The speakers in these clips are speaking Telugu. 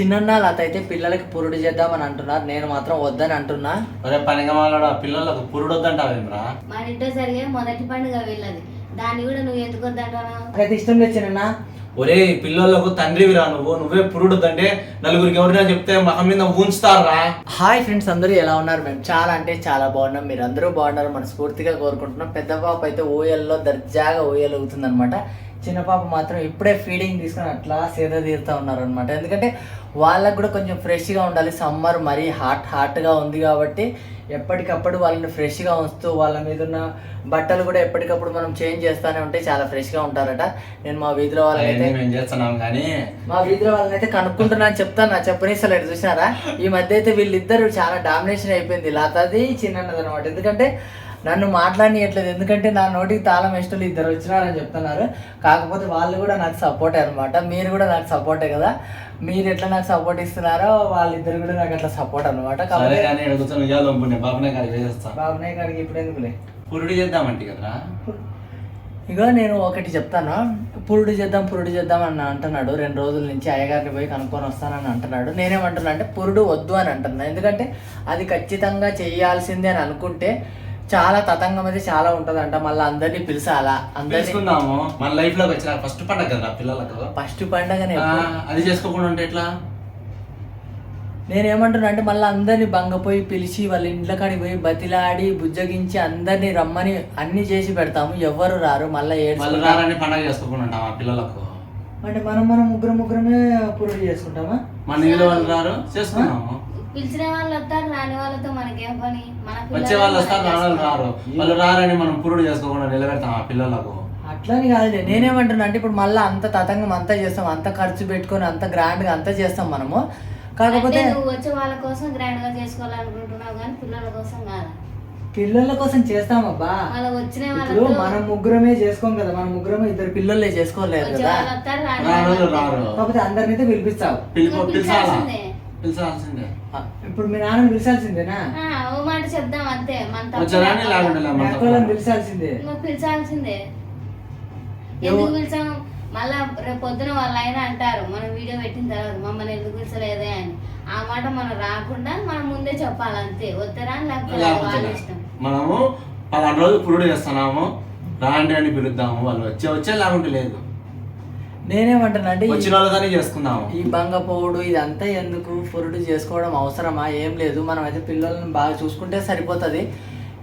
చిన్న లత అయితే పిల్లలకి పురుడు చేద్దామని అంటున్నారు. నేను మాత్రం వద్దని అంటున్నా. ఒరే పనిగమాలాడ పిల్లలకు పురుడు వద్దంటావేమ్రా ఇంట్లో జరిగే మొదటి పండుగ వీళ్ళది. దాన్ని కూడా నువ్వు ఎందుకు వద్దంటున్నావు నాకైతే ఇష్టం లేదు చిన్న ఒరే పిల్లలకు తండ్రివిరా నువ్వు. నువ్వే పురుడు వద్దంటే నలుగురికి ఎవరైనా చెప్తే మహం మీద ఉంచుతారా హాయ్ ఫ్రెండ్స్ అందరూ ఎలా ఉన్నారు? మేము చాలా అంటే చాలా బాగున్నాం. మీరు అందరూ బాగున్నారు మనస్ఫూర్తిగా కోరుకుంటున్నాం. పెద్ద పాప అయితే ఊయల్లో దర్జాగా ఊయలు అవుతుందన్నమాట చిన్న పాప మాత్రం ఇప్పుడే ఫీడింగ్ తీసుకొని అట్లా సేద తీరుతూ ఉన్నారు అనమాట ఎందుకంటే వాళ్ళకు కూడా కొంచెం ఫ్రెష్గా ఉండాలి. సమ్మర్ మరీ హాట్ హాట్గా ఉంది కాబట్టి ఎప్పటికప్పుడు వాళ్ళని ఫ్రెష్గా ఉంచుతూ వాళ్ళ మీద ఉన్న బట్టలు కూడా ఎప్పటికప్పుడు మనం చేంజ్ చేస్తూనే ఉంటే చాలా ఫ్రెష్గా ఉంటారట. నేను మా వీధిలో మేము చేస్తున్నాం కానీ మా వీధిలో వాళ్ళని అయితే కనుక్కుంటున్నా అని చెప్తాను. నా చెప్పనీసలేడు చూసినారా? ఈ మధ్య అయితే వీళ్ళిద్దరు చాలా డామినేషన్ అయిపోయింది. లతది చిన్నది అనమాట ఎందుకంటే నన్ను మాట్లాడనియట్లేదు. ఎందుకంటే నా నోటికి తాళం ఇష్టలు ఇద్దరు వచ్చినారని చెప్తున్నారు. కాకపోతే వాళ్ళు కూడా నాకు సపోర్టే అనమాట మీరు కూడా నాకు సపోర్టే కదా. మీరు ఎట్లా నాకు సపోర్ట్ ఇస్తున్నారో వాళ్ళిద్దరు కూడా నాకు అట్లా సపోర్ట్ అనమాట బాబునే గారికి బాబునాయ్ గారికి ఇప్పుడు ఎందుకులే? పురుడు చేద్దామంటే కదరా? ఇగో నేను ఒకటి చెప్తాను. పురుడు చేద్దాం పురుడు చేద్దాం అని అంటున్నాడు. రెండు రోజుల నుంచి అయ్యగారిని పోయి కనుక్కొని వస్తానని అంటున్నాడు. నేనేమంటున్నా అంటే పురుడు వద్దు అని అంటున్నా. ఎందుకంటే అది ఖచ్చితంగా చేయాల్సిందే అని అనుకుంటే చాలా తతంగం అయితే చాలా ఉంటుందంట మళ్ళీ అందరినీ పిలిచాలా? అందరినీ తెలుసుకుందాము మన లైఫ్లోకి వచ్చిన ఫస్ట్ పండగ కదరా పిల్లలకు? ఫస్ట్ పండగనే ఆ, అది చేసుకోకుండా ఉంటే ఎట్లా? నేనేమంటున్నా అంటే మళ్ళీ అందరినీ బంగపోయి పిలిచి వాళ్ళ ఇంట్లో కాడికి పోయి బతిలాడి బుజ్జగించి అందరినీ రమ్మని అన్ని చేసి పెడతాము. ఎవ్వరు రారు మళ్ళీ వాళ్ళు ఏడు రారని పండగ చేసుకోకుండా ఉంటాం ఆ పిల్లలకు? అంటే మనం మనం ముగ్గురు ముగ్గురమే పురుడు చేసుకుంటామా? మన ఇంట్లో వాళ్ళు రారు చేసుకున్నాము పిలిచిన వాళ్ళు వస్తారు రాని వాళ్ళతో మనకేం పని? మన వచ్చే వాళ్ళు వస్తారు రాని వాళ్ళు రారు. వాళ్ళు రారని మనం పురుడు చేసుకోకుండా నిలబెడతాం ఆ పిల్లలకు. అట్లని కాదులే. నేనేమంటున్నా అంటే ఇప్పుడు మళ్ళీ అంత తతంగం అంతా చేస్తాం అంత ఖర్చు పెట్టుకొని అంత గ్రాండ్గా అంతా చేస్తాం మనము. కాకపోతే నువ్వు వచ్చే వాళ్ళ కోసం గ్రాండ్గా చేసుకోవాలనుకుంటున్నావు కానీ పిల్లల కోసం కాదా. పిల్లల కోసం చేస్తామబ్బా. ఇప్పుడు మనం ముగ్గురమే చేసుకోం కదా మనం ముగ్గురమే ఇద్దరు పిల్లలే చేసుకోలేదు కదా. కాకపోతే అందరినైతే పిలిపిస్తావు. పిలిచాల్సిందే. ఇప్పుడు మీ నాన్నని పిలిచాల్సిందేనా? ఆ, ఓ మాట చెప్దాం అంతే మన అక్కలను పిలిచాల్సిందే. నువ్వు పిలిచాల్సిందే. ఎందుకు పిలిచాం? మళ్ళా రేపు పొద్దున వాళ్ళు అయినా అంటారు మనం వీడియో పెట్టిన తర్వాత మమ్మల్ని ఎందుకు పిలిచలేదే అని. ఆ మాట మనం రాకుండా మనం ముందే చెప్పాలి అంతే వద్దరా అని లేకపోతే ఇష్టం. మనము పలానా రోజు పురుడు చేస్తున్నాము. రాండి అని పిలుద్దాము వాళ్ళు వచ్చే వచ్చే లేకుంటే లేదు. నేనేమంటున్నా అంటే ఈ- వచ్చిన వాళ్ళతోనే చేసుకుందాము. ఈ బంగపోవుడు ఇదంతా ఎందుకు? ఫురుడు చేసుకోవడం అవసరమా? ఏం లేదు. మనం అయితే పిల్లల్ని బాగా చూసుకుంటే సరిపోతుంది.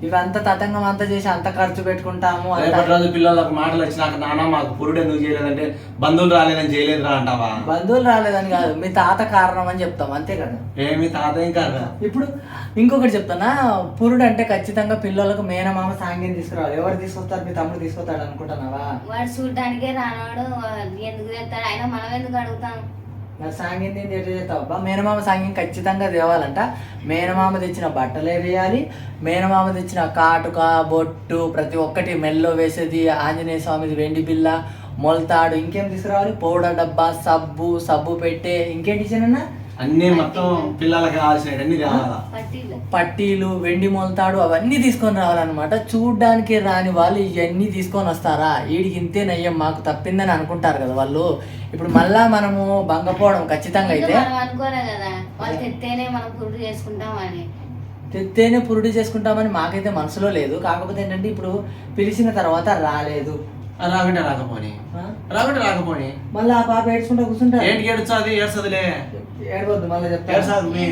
ఇవంతా తతంగం అంతా చేసి అంత ఖర్చు పెట్టుకుంటాము రేపటి రోజు పిల్లలకు మాటలు వచ్చినాక నాన్న మాకు పురుడు ఎందుకు చేయలేదంటే బంధువులు రాలేదని చేయలేదురా అంటావా? బంధువులు రాలేదని కాదు మీ తాత కారణం అని చెప్తాం అంతే కదా? ఏమి తాత ఇంకా ఇప్పుడు ఇంకొకటి చెప్తానా పురుడు అంటే ఖచ్చితంగా పిల్లలకు మేనమామ సాంగ్యం తీసుకురావాలి. ఎవరు తీసుకొస్తారు? మీ తమ్ముడు తీసుకొస్తాడు అనుకుంటున్నావా? వాడు చూడడానికే రానవాడు ఎందుకు తెస్తాడు అయినా మనం ఎందుకు అడుగుతాం? నా సాంగ్యం ఏంటి అబ్బా మేనమామ సాంగ్యం ఖచ్చితంగా తేవాలంట. మేనమామ తెచ్చిన బట్టలే వేయాలి మేనమామ తెచ్చిన కాటుక బొట్టు ప్రతి ఒక్కటి మెల్లో వేసేది ఆంజనేయ స్వామిది వెండి బిల్ల మొలతాడు ఇంకేం తీసుకురావాలి? పౌడర్ డబ్బా సబ్బు సబ్బు పెట్టే ఇంకేం డిజైన్ అన్నా? మొత్తం పిల్లలకి కావాల్సినవి అన్ని తేవాలా పట్టీలు. పట్టీలు వెండి మొలతాడు అవన్నీ తీసుకొని రావాలన్నమాట. చూడ్డానికి రాని వాళ్ళు ఇవన్నీ తీసుకొని వస్తారా? వీడికి ఇంతే నయ్యం మాకు తప్పిందని అనుకుంటారు కదా వాళ్ళు. ఇప్పుడు మళ్ళా మనము బంగపోవడం ఖచ్చితంగా అయితే. మనం అనుకోలే కదా వాళ్ళు తెత్తేనే మనం పురుడు చేసుకుంటాం అని తెత్తేనే పురుడు చేసుకుంటామని మాకైతే మనసులో లేదు. కాకపోతే ఏంటంటే ఇప్పుడు పిలిచిన తర్వాత రాలేదు. ఆ, రాకుంటే రాకపోని ఆ? రాకుంటే రాకపోని మళ్ళీ ఆ పాప ఏడ్చుకుంటా కూర్చుంటా? ఏంటికి ఏడుస్తుంది ఏడ్చదులే. ఏడవద్దు మళ్ళీ చెప్తా. ఏడ్చదు మీ.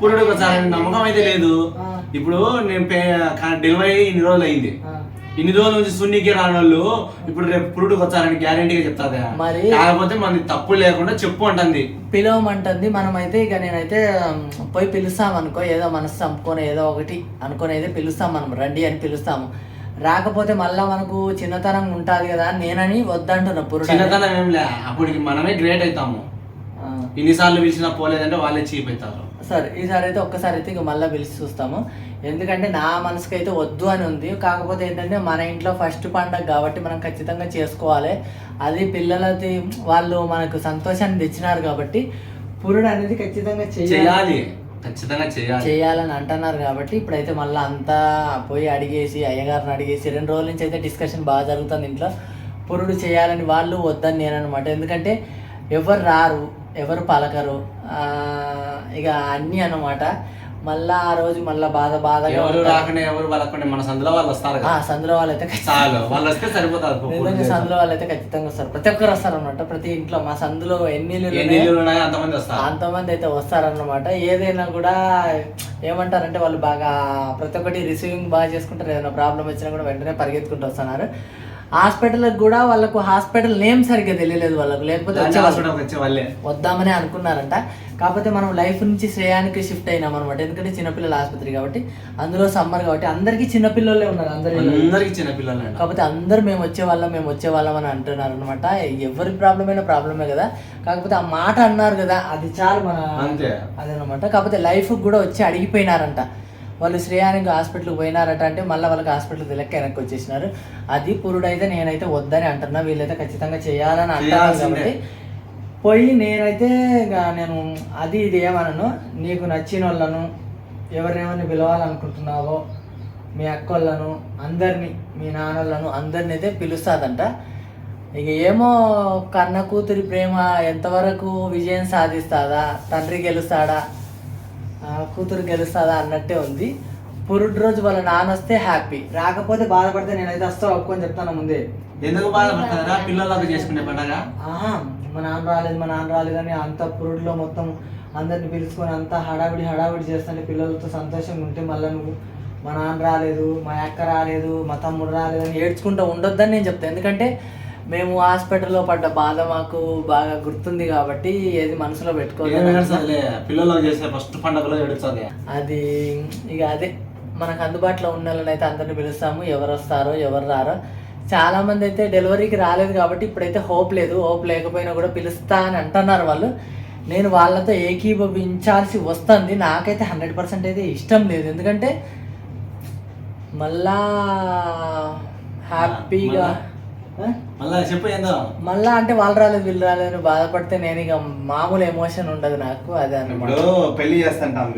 పురుడుకు ఒకసారి నమ్మకం అయితే లేదు. ఇప్పుడు నేను డెలివరీ ఇన్ని రోజులు అయింది. ఇన్ని రోజుల నుంచి సున్నికి రానోళ్ళు ఇప్పుడు రేపు పురుడుకు వచ్చారని గ్యారంటీగా చెప్తాదా మరి? కాకపోతే మనకి తప్పు లేకుండా చెప్పు అంటుంది. పిలవమంటుంది. మనమైతే ఇక నేనైతే పోయి పిలుస్తాం అనుకో ఏదో మనసు చంపుకొని ఏదో ఒకటి అనుకొని అయితే పిలుస్తాం మనం. రండి అని పిలుస్తాము. రాకపోతే మళ్ళా మనకు చిన్నతనం ఉంటుంది కదా నేనని వద్దంటున్నా పురుడు. చిన్నతనం ఏం లే అప్పటికి మనమే గ్రేట్ అవుతాము. ఇన్నిసార్లు పిలిచినా పోలేదంటే వాళ్ళే చీప్ అవుతారు. సరే ఈసారి అయితే ఒక్కసారి అయితే ఇక మళ్ళీ పిలిచి చూస్తాము. ఎందుకంటే నా మనసుకి అయితే వద్దు అని ఉంది. కాకపోతే ఏంటంటే మన ఇంట్లో ఫస్ట్ పండగ కాబట్టి మనం ఖచ్చితంగా చేసుకోవాలి. అది పిల్లలది వాళ్ళు మనకు సంతోషాన్ని తెచ్చినారు కాబట్టి పురుడు అనేది ఖచ్చితంగా చేయాలి. ఖచ్చితంగా చేయాలి. చేయాలని అంటున్నారు కాబట్టి ఇప్పుడైతే మళ్ళీ అంతా పోయి అడిగేసి అయ్యగారిని అడిగేసి రెండు రోజుల నుంచి అయితే డిస్కషన్ బాగా జరుగుతుంది ఇంట్లో. పురుడు చేయాలని వాళ్ళు వద్దని నేను అనమాట ఎందుకంటే ఎవరు రారు ఎవరు పలకరు ఇక అన్నీ అన్నమాట. మళ్ళా ఆ రోజు మళ్ళా బాధ బాధగా ఎవరు. రాకుండా ఎవరు వాళ్ళకుండా మన సందులో వాళ్ళు వస్తారు ఆ, సందులో వాళ్ళైతే చాలు వాళ్ళు వస్తే సరిపోతారు నిజంగా సందులో వాళ్ళైతే ఖచ్చితంగా వస్తారు. ప్రతి ఒక్కరు వస్తారు అనమాట ప్రతి ఇంట్లో మా సందులో ఎన్ని ఉన్నాయో అంతమంది వస్తారు. అంతమంది అయితే వస్తారన్నమాట. ఏదైనా కూడా ఏమంటారంటే వాళ్ళు బాగా ప్రతి ఒక్కటి రిసీవింగ్ బాగా చేసుకుంటారు. ఏదైనా ప్రాబ్లం వచ్చినా కూడా వెంటనే పరిగెత్తుకుంటూ వస్తున్నారు. హాస్పిటల్కి కూడా వాళ్ళకు హాస్పిటల్ నేమ్ సరిగ్గా తెలియలేదు వాళ్ళకు లేకపోతే వచ్చేవాళ్ళు. వద్దామని అనుకున్నారంట. కాకపోతే మనం లైఫ్ నుంచి శ్రేయానికి షిఫ్ట్ అయినాం అనమాట ఎందుకంటే చిన్నపిల్లల ఆసుపత్రి కాబట్టి అందులో సమ్మర్ కాబట్టి అందరికీ చిన్నపిల్లలే ఉన్నారు అందరి అందరికి చిన్న పిల్లలు అంట. కాకపోతే అందరు మేము వచ్చే వాళ్ళం మేము వచ్చే వాళ్ళం అని అంటున్నారు అనమాట ఎవరి ప్రాబ్లం అయినా ప్రాబ్లమే కదా. కాకపోతే ఆ మాట అన్నారు కదా అది చాలు మన అంతే. అదనమాట. కాకపోతే లైఫ్ కూడా వచ్చి అడిగిపోయినారంట. వాళ్ళు శ్రేయానికి హాస్పిటల్కి పోయినారట అంటే మళ్ళీ వాళ్ళకి హాస్పిటల్ లెక్క వెనక్కి వచ్చేసినారు అది పురుడైతే నేనైతే వద్దని అంటున్నా వీళ్ళైతే ఖచ్చితంగా చేయాలని చేయాల్సిందే. కాబట్టి పోయి నేనైతే ఇక నేను అది ఇది ఏమనను నీకు నచ్చిన వాళ్ళను ఎవరినేమని పిలవాలనుకుంటున్నావో మీ అక్కోళ్ళను అందరినీ మీ నాన్నలను అందరిని అయితే పిలుస్తాదంట ఇక ఏమో కన్న కూతురి ప్రేమ ఎంతవరకు విజయం సాధిస్తాదా తండ్రి గెలుస్తాడా కూతురు గెలుస్తాదా అన్నట్టే ఉంది. పురుడు రోజు వాళ్ళ నాన్న వస్తే హ్యాపీ రాకపోతే బాధపడితే నేనైతే వస్తా ఒప్పుకొని చెప్తాను ముందే. ఎందుకు బాధపడతారా పిల్లలకు చేసుకునే పండగ? ఆహా మా నాన్న రాలేదు మా నాన్న రాలేదు అని అంత పురుడులో మొత్తం అందరిని పిలుచుకొని అంత హడావిడి హడావిడి చేస్తుంటే పిల్లలతో సంతోషంగా ఉంటే మళ్ళీ నువ్వు మా నాన్న రాలేదు మా అక్క రాలేదు మా తమ్ముడు రాలేదు అని ఏడ్చుకుంటూ ఉండొద్దని నేను చెప్తాను ఎందుకంటే మేము హాస్పిటల్లో పడ్డ బాధ మాకు బాగా గుర్తుంది కాబట్టి ఏది మనసులో ఏం పెట్టుకోలేదు ఏడుస్తుందిలే పిల్లలకు చేసే ఫస్ట్ పండగలో ఏడుస్తుంది. అది ఇక అదే మనకు అందుబాటులో ఉన్న వాళ్ళని అయితే అందరిని పిలుస్తాము. ఎవరు వస్తారో ఎవరు రారో. చాలా మంది అయితే డెలివరీకి రాలేదు కాబట్టి ఇప్పుడైతే హోప్ లేదు. హోప్ లేకపోయినా కూడా పిలుస్తా అని అంటున్నారు వాళ్ళు. నేను వాళ్ళతో ఏకీభవించాల్సి వస్తుంది. నాకైతే హండ్రెడ్ పర్సెంట్ అయితే ఇష్టం లేదు. ఎందుకంటే మళ్ళా హ్యాపీగా? మళ్ళా చెప్పు ఏందో. మళ్ళా అంటే వాళ్ళు రాలేదు వీళ్ళు రాలేదు బాధపడితే నేను ఇక మామూలు ఎమోషన్ ఉండదు నాకు అదే ఇప్పుడు పెళ్ళి చేస్తుంటాం.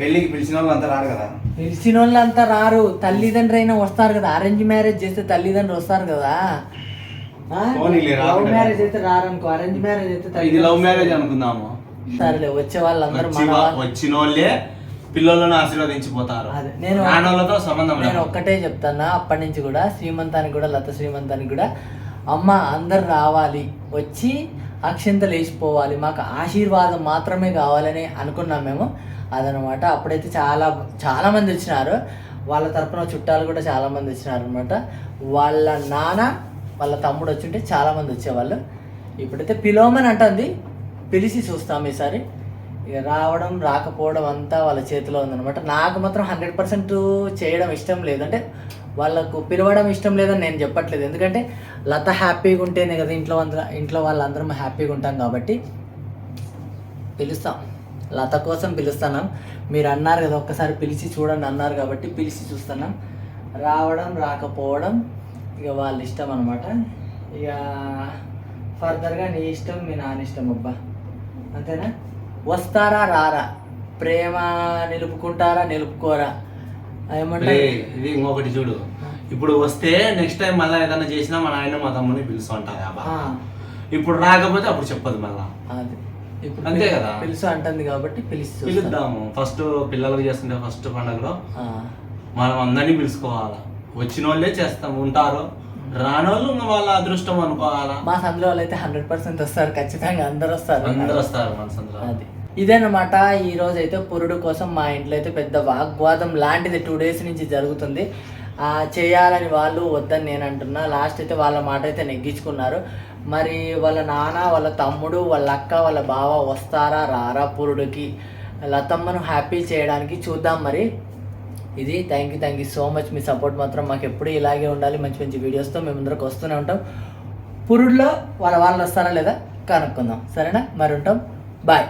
పెళ్ళికి పిలిచిన వాళ్ళు అంతా రారు కదా. పిలిచిన వాళ్ళంతా రారు. తల్లిదండ్రి అయినా వస్తారు కదా. అరేంజ్ మ్యారేజ్ చేస్తే తల్లిదండ్రులు వస్తారు కదా. లవ్. మ్యారేజ్ అయితే రారనుకో. అరేంజ్ మ్యారేజ్ అయితే ఇది తల్లిదండ్రులు లవ్ మ్యారేజ్ అనుకుందాము. సరేలే వచ్చే వాళ్ళందరూ వాళ్ళు. వచ్చిన వాళ్ళే పిల్లలను ఆశీర్వదించిపోతారు. అదే, నేను నాన్నలతో సంబంధం నేను ఒక్కటే చెప్తానా అప్పటి నుంచి కూడా శ్రీమంతానికి కూడా లత శ్రీమంతానికి కూడా అమ్మ అందరు రావాలి వచ్చి అక్షింతలు వేసిపోవాలి మాకు ఆశీర్వాదం మాత్రమే కావాలని అనుకున్నాం మేము. అదనమాట. అప్పుడైతే చాలా చాలా మంది వచ్చినారు. వాళ్ళ తరపున చుట్టాలు కూడా చాలా మంది వచ్చినారు అనమాట వాళ్ళ నాన్న వాళ్ళ తమ్ముడు వచ్చింటే చాలా మంది వచ్చేవాళ్ళు. ఇప్పుడైతే పిలవమని అంటుంది. పిలిచి చూస్తాం ఈసారి. ఇక రావడం రాకపోవడం అంతా వాళ్ళ చేతిలో ఉందన్నమాట. నాకు మాత్రం హండ్రెడ్ పర్సెంట్ చేయడం ఇష్టం లేదు. అంటే వాళ్ళకు పిలవడం ఇష్టం లేదని నేను చెప్పట్లేదు. ఎందుకంటే లత హ్యాపీగా ఉంటేనే కదా ఇంట్లో ఇంట్లో వాళ్ళందరం హ్యాపీగా ఉంటాం కాబట్టి పిలుస్తాం. లత కోసం పిలుస్తున్నాం. మీరు అన్నారు కదా ఒక్కసారి పిలిచి చూడండి అన్నారు కాబట్టి పిలిచి చూస్తున్నాం. రావడం రాకపోవడం ఇక వాళ్ళ ఇష్టం అనమాట ఇక ఫర్దర్గా నీ ఇష్టం మీ నాన్న ఇష్టం అబ్బా. అంతేనా? వస్తారా రారా? ప్రేమ నిలుపుకుంటారా నిలుపుకోరా? ఏమంటారు రేయ్, ఇది ఇంకొకటి చూడు. ఇప్పుడు వస్తే నెక్స్ట్ టైం మళ్ళీ ఏదైనా చేసినా మా నాయన మా తమ్ముని పిలుస్తూ ఉంటారు ఇప్పుడు రాకపోతే అప్పుడు చెప్పదు మళ్ళా. అంతే కదా. పిలుసు అంటుంది కాబట్టి పిలిచి చూస్తాం. పిలుద్దాము ఫస్ట్ పిల్లలకు చేస్తుంటే ఫస్ట్ పండుగలో మనం అందరినీ పిలుచుకోవాలా? వచ్చిన వాళ్ళే చేస్తాం. ఉంటారు. రానోళ్ళు వాళ్ళ అదృష్టం అనుకోవాలా? మా సందులో వాళ్ళు అయితే హండ్రెడ్ పర్సెంట్ వస్తారు ఖచ్చితంగా అందరు వస్తారు. అందరు వస్తారు మన సందులో అది. ఇదేనమాట ఈ రోజు అయితే పురుడు కోసం మా ఇంట్లో అయితే పెద్ద వాగ్వాదం లాంటిది టూ డేస్ నుంచి జరుగుతుంది. ఆ, చేయాలని వాళ్ళు వద్దని నేను అంటున్నా. లాస్ట్ అయితే వాళ్ళ మాట అయితే నెగ్గించుకున్నారు. మరి వాళ్ళ నాన్న వాళ్ళ తమ్ముడు వాళ్ళ అక్క వాళ్ళ బావ వస్తారా రారా పురుడుకి? లతమ్మను హ్యాపీ చేయడానికి చూద్దాం మరి. ఇది thank you thank you so much me support మాత్రం మాకు ఎప్పుడూ ఇలాగే ఉండాలి. మంచి మంచి వీడియోస్తో మేము ముందరకు వస్తూనే ఉంటాం. పురుడులో వాళ్ళ వాళ్ళు వస్తారా లేదా? కనుక్కుందాం. సరేనా? మరి ఉంటాం బాయ్